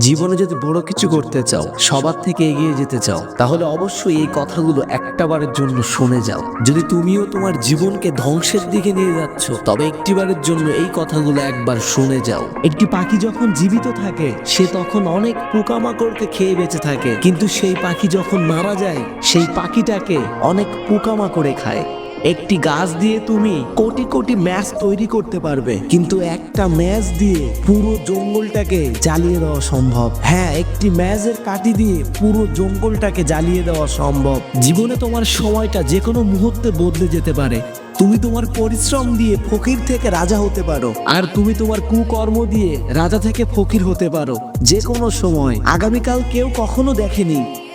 জীবনে যদি বড় কিছু করতে চাও, সবার থেকে এগিয়ে যেতে চাও, তাহলে অবশ্যই এই কথাগুলো একটাবারের জন্য শুনে যাও। যদি তুমিও তোমার জীবনকে ধ্বংসের দিকে নিয়ে যাচ্ছ, তবে একটিবারের জন্য এই কথাগুলো একবার শুনে যাও। একটি পাখি যখন জীবিত থাকে, সে তখন অনেক পোকামাকড়কে খেয়ে বেঁচে থাকে। কিন্তু সেই পাখি যখন মারা যায়, সেই পাখিটাকে অনেক পোকামাকড়ে খায়। একটি গাছ দিয়ে তুমি কোটি কোটি ম্যাচ তৈরি করতে পারবে। কিন্তু একটা ম্যাচ দিয়ে পুরো জঙ্গলটাকে জ্বালিয়ে দেওয়া সম্ভব। হ্যাঁ একটি ম্যাচের কাটি দিয়ে পুরো জঙ্গলটাকে জ্বালিয়ে দেওয়া সম্ভব। জীবনে তোমার সময়টা যে কোনো মুহূর্তে বদলে যেতে পারে। তুমি তোমার পরিশ্রম দিয়ে ফকির থেকে রাজা হতে পারো। আর তুমি তোমার কুকর্ম দিয়ে রাজা থেকে ফকির হতে পারো। যে কোনো সময়। আগামীকাল কেউ কখনো দেখেনি।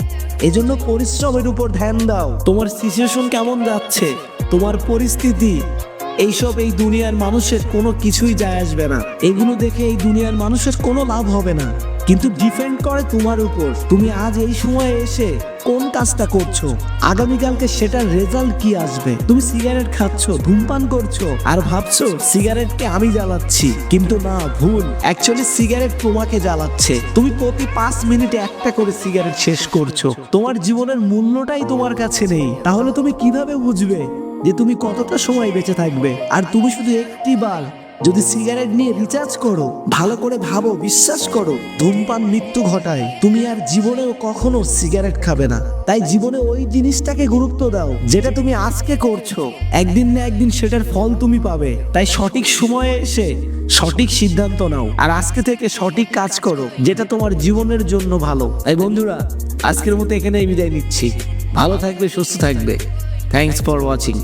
এজন্য পরিশ্রমের উপর ধ্যান দাও। তোমার সিচুয়েশন কেমন যাচ্ছে? তোমার পরিস্থিতি? এইসব এই দুনিয়ার মানুষের কোনো কিছুই যায় আসবে না। এগুলো দেখে এই দুনিয়ার মানুষের কোনো লাভ হবে না। কিন্তু ডিপেন্ড করে তোমার উপর। তুমি আজ এই সময়ে এসে কোন কাজটা করছ? আগামীকালকে সেটার রেজাল্ট কি আসবে? তুমি সিগারেট খাচ্ছ, ধূমপান করছ, আর ভাবছ সিগারেটকে আমি জ্বালাচ্ছি। কিন্তু না, ভুল। অ্যাকচুয়ালি সিগারেট তোমাকে জ্বালাচ্ছে। তুমি প্রতি পাঁচ মিনিটে একটা করে সিগারেট শেষ করছ। তোমার জীবনের মূল্যটাই তোমার কাছে নেই। তাহলে তুমি কীভাবে বুঝবে যে তুমি কতটা সময় বেঁচে থাকবে? আর তুমি শুধু একটি বার যদি সিগারেট নিয়ে রিচার্জ করো, ভালো করে ভাবো, বিশ্বাস করো, ধূমপান মৃত্যু ঘটায়। তুমি আর জীবনেও কখনো সিগারেট খাবে না। তাই জীবনে ওই জিনিসটাকে গুরুত্ব দাও, যেটা তুমি আজকে করছ। একদিন না একদিন সেটার ফল তুমি পাবে। তাই সঠিক সময়ে এসে সঠিক সিদ্ধান্ত নাও। আর আজকে থেকে সঠিক কাজ করো, যেটা তোমার জীবনের জন্য ভালো। এই বন্ধুরা, আজকের মতো এখানেই বিদায় নিচ্ছি। ভালো থাকবে, সুস্থ থাকবে। Thanks for watching